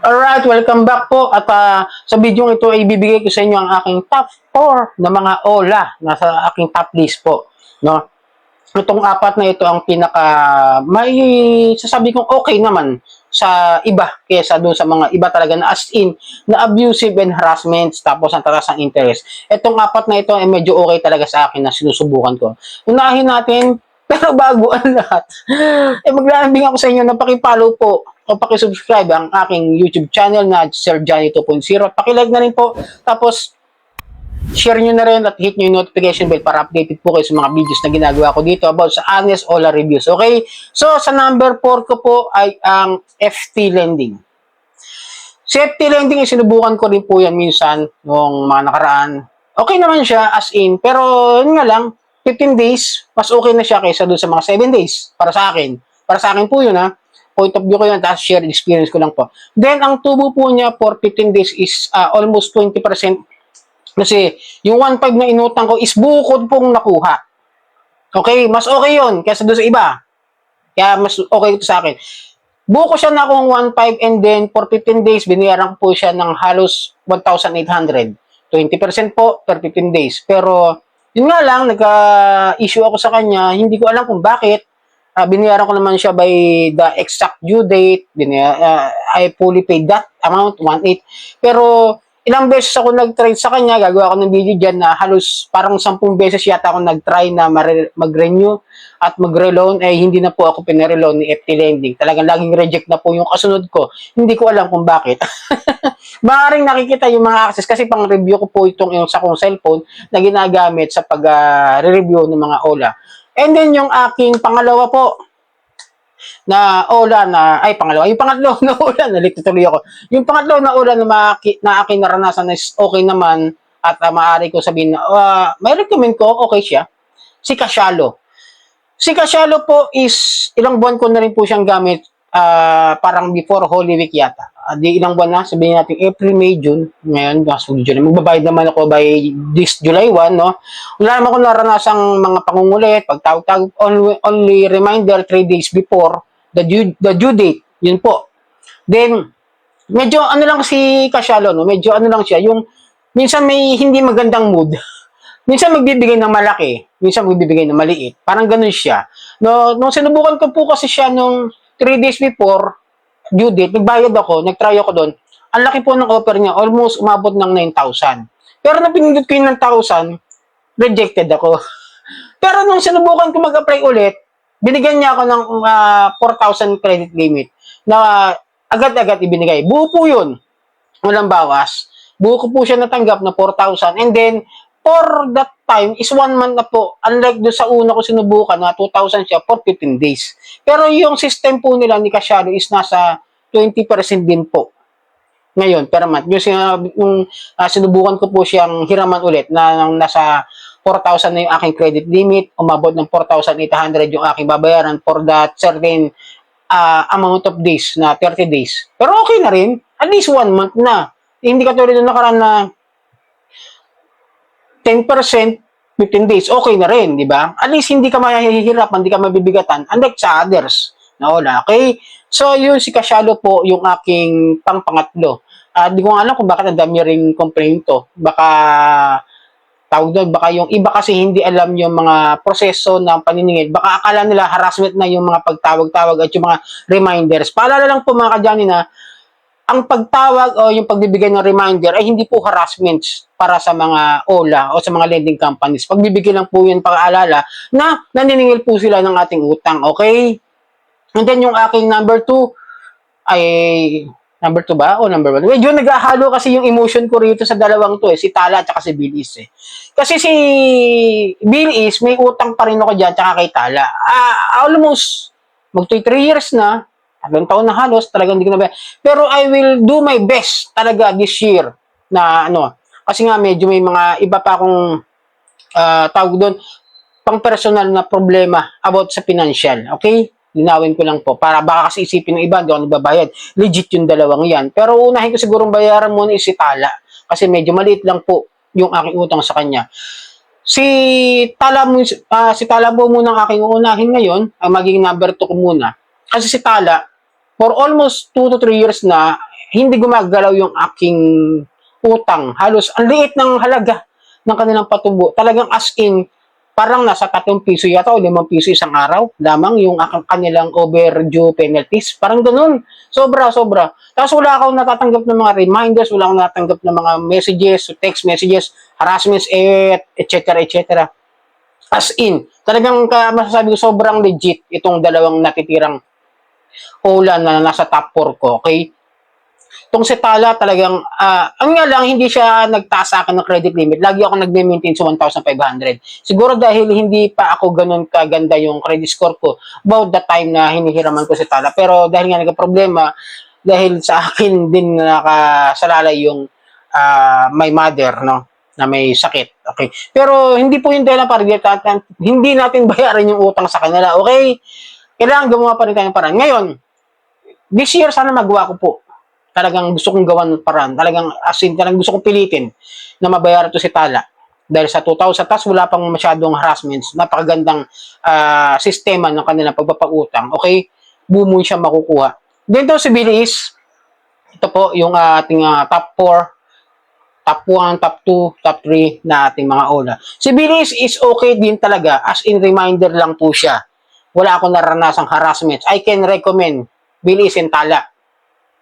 Alright, welcome back po. At ah, sa video ito ay ibibigay ko sa inyo ang aking top 4 na mga OLA nasa aking top list po. No? Itong apat na ito ang pinaka may sasabi kong okay naman sa iba kaysa doon sa mga iba talaga na as in na abusive and harassment tapos ang taras ng interest. Itong apat na ito ay medyo okay talaga sa akin na sinusubukan ko. Unahin natin pero bago ang lahat, eh maglalambing ako sa inyo na pakipollow po o pakisubscribe ang aking YouTube channel na Sir Johnny 2.0. Pakilike na rin po. Tapos, share nyo na rin at hit nyo yung notification bell para updated po kayo sa mga videos na ginagawa ko dito about sa Honest Ola Reviews. Okay? So, sa number 4 ko po ay ang FT Lending. Si FT Lending, sinubukan ko rin po yan minsan noong mga nakaraan. Okay naman siya as in, pero yun nga lang, 15 days, mas okay na siya kaysa doon sa mga 7 days para sa akin. Para sa akin po yun ha. Point of view ko yun, tapos shared experience ko lang po. Then, ang tubo po niya for 15 days is ah, almost 20% kasi yung 1.5 na inutang ko is bukod pong nakuha. Okay, mas okay yun kaysa doon sa iba. Kaya mas okay ito sa akin. Buko siya na akong 1.5 and then for 15 days, binayaran po siya ng halos 1,800. 20% po per 15 days. Pero, yun nga lang, nagka-issue ako sa kanya, hindi ko alam kung bakit. Ah, binayaran ko naman siya by the exact due date. Binaya, ah, I fully paid that amount, 1.8. Pero, ilang beses ako nag-try sa kanya, gagawa ako ng video dyan na halos parang 10 beses yata ako nag-try na mag-renew at mag-reloan, eh hindi na po ako pinare-loan ni FT Lending. Talagang laging reject na po yung kasunod ko. Hindi ko alam kung bakit. Maaaring nakikita yung mga access kasi pang review ko po itong yung sa kong cellphone na ginagamit sa pag-review ng mga OLA. And then yung aking pangalawa po, na OLA na, ay pangalawa, yung pangatlo na OLA, nalito tuloy ako. Yung pangatlo na OLA na, maki, na aking naranasan is okay naman at uh, maaari ko sabihin na, uh, may recommend ko, okay siya. Si Kasyalo. Si Kasyalo po is, ilang buwan ko na rin po siyang gamit, ah, parang before Holy Week yata. Ah, di ilang buwan na, sabihin natin April, May, June. Ngayon, nasa July. Magbabayad naman ako by this July 1, no? Wala naman akong naranasang mga pangungulit, pagtawag-tawag, only, only reminder 3 days before the due, the due date. Yun po. Then, medyo ano lang si Kasyalo, no? Medyo ano lang siya, yung minsan may hindi magandang mood. minsan magbibigay ng malaki, minsan magbibigay ng maliit. Parang ganun siya. No, nung sinubukan ko po kasi siya nung 3 days before due date, nagbayad ako, nagtry ako doon. Ang laki po ng offer niya, almost umabot ng 9,000. Pero nung pinindot ko yung 9,000, rejected ako. Pero nung sinubukan ko mag-apply ulit, binigyan niya ako ng ah, 4,000 credit limit na agad-agad ibinigay. Buo po yun. Walang bawas. Buo ko po siya natanggap na 4,000. And then, for that time, is one month na po. Unlike doon sa una ko sinubukan na 2,000 siya for 15 days. Pero yung system po nila ni Kasyado is nasa 20% din po. Ngayon, per month. Yung, sinabi- yung ah, sinubukan ko po siyang hiraman ulit na nasa 4,000 na yung aking credit limit, umabot ng 4,800 yung aking babayaran for that certain ah, amount of days na 30 days. Pero okay na rin. At least one month na. Hindi katulad ng nakaraan na 10%, 15 days, okay na rin, di ba? At least hindi ka mahihirapan, hindi ka mabibigatan, unlike sa others na wala, okay? So, yun si Kasyalo po, yung aking pang-pangatlo. At di ko alam kung bakit ang dami ring complaint to. Baka, tawag doon, baka yung iba kasi hindi alam yung mga proseso ng paniningil. Baka akala nila harassment na yung mga pagtawag-tawag at yung mga reminders. Paalala lang po mga kadyani na ang pagtawag o yung pagbibigay ng reminder ay hindi po harassments para sa mga OLA o sa mga lending companies. Pagbibigay lang po yun pag-aalala na naniningil po sila ng ating utang. Okay? And then yung aking number two ay number two ba o number one? Medyo naghahalo kasi yung emotion ko rito sa dalawang to eh, si Tala at si Bill Is eh. Kasi si Bill Is, may utang pa rin ako dyan tsaka kay Tala. Ah, almost magto 3 years na, tatlong taon na halos, talagang hindi ko na. Pero I will do my best talaga this year na ano, kasi nga medyo may mga iba pa akong ah, tawag doon, pang personal na problema about sa financial. Okay? Linawin ko lang po. Para baka kasi isipin ng iba, hindi ako nagbabayad. Legit yung dalawang yan. Pero unahin ko sigurong bayaran muna si Tala. Kasi medyo maliit lang po yung aking utang sa kanya. Si Tala, ah, si Tala po muna ang aking uunahin ngayon. Ang magiging number 2 ko muna. Kasi si Tala, for almost 2 to 3 years na, hindi gumagalaw yung aking utang. Halos ang liit ng halaga ng kanilang patubo. Talagang as in, parang nasa 3 piso yata o 5 piso isang araw lamang yung kanilang overdue penalties. Parang ganun. Sobra, sobra. Tapos wala akong natatanggap ng mga reminders, wala akong natatanggap ng mga messages, text messages, harassments, et, et cetera, et cetera. As in, talagang masasabi ko sobrang legit itong dalawang natitirang Ola na nasa top 4 ko, okay? Itong si Tala talagang, ah, ang nga lang, hindi siya nagtaas sa akin ng credit limit. Lagi ako nagme-maintain sa 1,500. Siguro dahil hindi pa ako ganun kaganda yung credit score ko about the time na hinihiraman ko si Tala. Pero dahil nga nagka-problema, dahil sa akin din nakasalalay yung ah, my mother, no? na may sakit. Okay. Pero hindi po yung dahil para hindi natin bayaran yung utang sa kanila. Okay? Kailangan gumawa pa rin tayo ng paraan. Ngayon, this year sana magawa ko po. Talagang gusto kong gawan ng paraan. Talagang as in, talagang gusto kong pilitin na mabayaran to si Tala. Dahil sa 2,000, tas wala pang masyadong harassments. Napakagandang ah, sistema ng kanilang pagpapautang. Okay? Bumoy siya makukuha. Then to si Bilis, ito po yung ating ah, top 4 top 1, top 2, top 3 na ating mga ola. Si Bilis is okay din talaga as in reminder lang po siya. Wala akong naranasang harassment. I can recommend Bilis and Tala.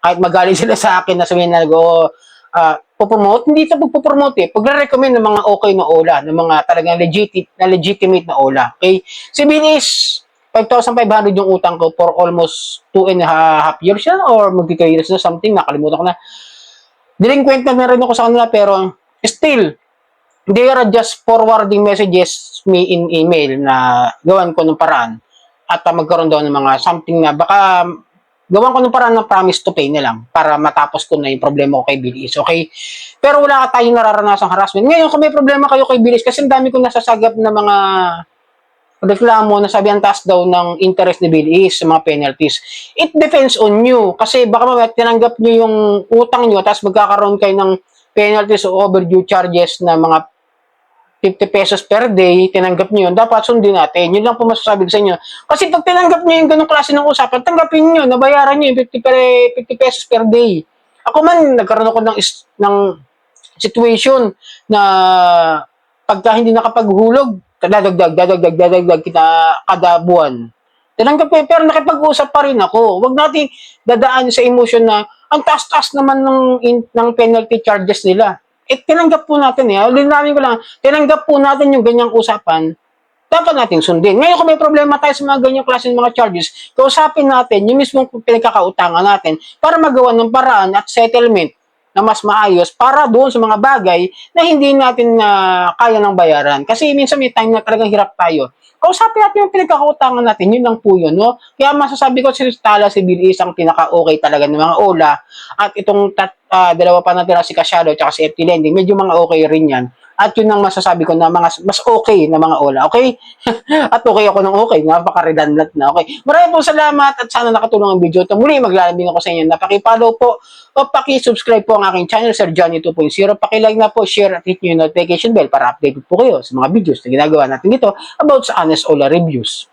Kahit magaling sila sa akin na sabihin na go uh, popromote, hindi ito pagpopromote eh. Pagre-recommend ng mga okay na ola, ng mga talagang legit, na legitimate na ola. Okay? Si Bilis, 5,500 yung utang ko for almost 2 and a half years yan or magti 3 years na something, nakalimutan ko na delinquent na rin ako sa kanila pero still they are just forwarding messages me in email na gawan ko ng paraan at uh, magkaroon daw ng mga something na baka gawan ko ng paraan ng promise to pay na lang para matapos ko na yung problema ko kay Bilis, okay? Pero wala ka tayong nararanasang harassment. Ngayon, kung may problema kayo kay Bilis, kasi ang dami kong nasasagap na mga reklamo na sabi ang taas daw ng interest ni Bilis sa mga penalties. It depends on you. Kasi baka mamaya tinanggap nyo yung utang nyo tapos magkakaroon kayo ng penalties o overdue charges na mga 50 pesos per day, tinanggap nyo yun, dapat sundin natin. Yun lang po masasabi ko sa inyo. Kasi pag tinanggap nyo yung ganong klase ng usapan, tanggapin nyo, nabayaran nyo yung 50, per, 50 pesos per day. Ako man, nagkaroon ako ng, ng situation na pagka hindi nakapaghulog, dadagdag, dadagdag, dadagdag kita kada buwan. Tinanggap ko pero nakipag-usap pa rin ako. Huwag natin dadaan sa emotion na ang taas-taas naman ng, ng penalty charges nila. Eh, tinanggap po natin eh. Linawin ko lang, tinanggap po natin yung ganyang usapan, dapat natin sundin. Ngayon kung may problema tayo sa mga ganyang klase ng mga charges, kausapin natin yung mismong pinagkakautangan natin para magawa ng paraan at settlement na mas maayos para doon sa mga bagay na hindi natin na kaya ng bayaran. Kasi minsan may time na talagang hirap tayo. Kausapin natin yung pinagkakautangan natin, yun lang po yun, no? Kaya masasabi ko si Tala, si Bill is ang pinaka-okay talaga ng mga ola. At itong tat, ah, dalawa pa natin si Casado at si FT Lending, medyo mga okay rin yan. At yun ang masasabi ko na mga mas okay na mga ola, okay? at okay ako ng okay, napaka-redundant na, okay? Maraming po salamat at sana nakatulong ang video ito. Muli, maglalambing ako sa inyo na pakipollow po o paki-subscribe po ang aking channel, Sir Johnny 2.0. Paki-like na po, share at hit nyo yung notification bell para updated po kayo sa mga videos na ginagawa natin dito about sa Honest Ola Reviews.